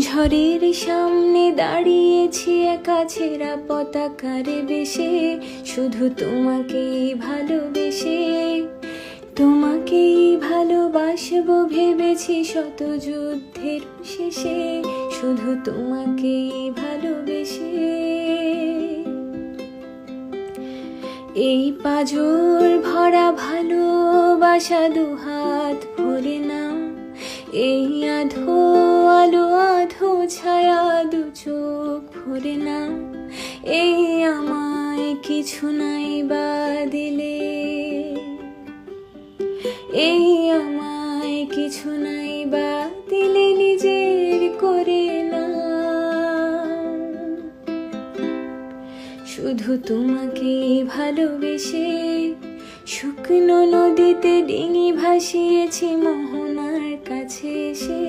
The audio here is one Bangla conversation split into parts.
ঝড়ের সামনে দাঁড়িয়েছি একা ছেঁড়া পতাকারে বেশে। শুধু তোমাকে ভালোবেসে, তোমাকেই ভালোবাসবো ভেবেছি শত যুদ্ধের শেষে। শুধু তোমাকেই ভালোবেসে। এই পাজর ভরা ভালোবাসা দুহাত ভরে নাও। এই আধো ছায়া দু চোখ ভরে না। এই আমায় কিছু নাই বা দিলে। এই আমায় কিছু নাই বা দিলে নিজের করে না। শুধু তোমাকে ভালোবেসে শুকনো নদীতে ডিঙি ভাসিয়েছি মোহনার কাছে এসে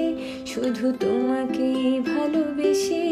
শুধু তোমাকে ভালোবেসে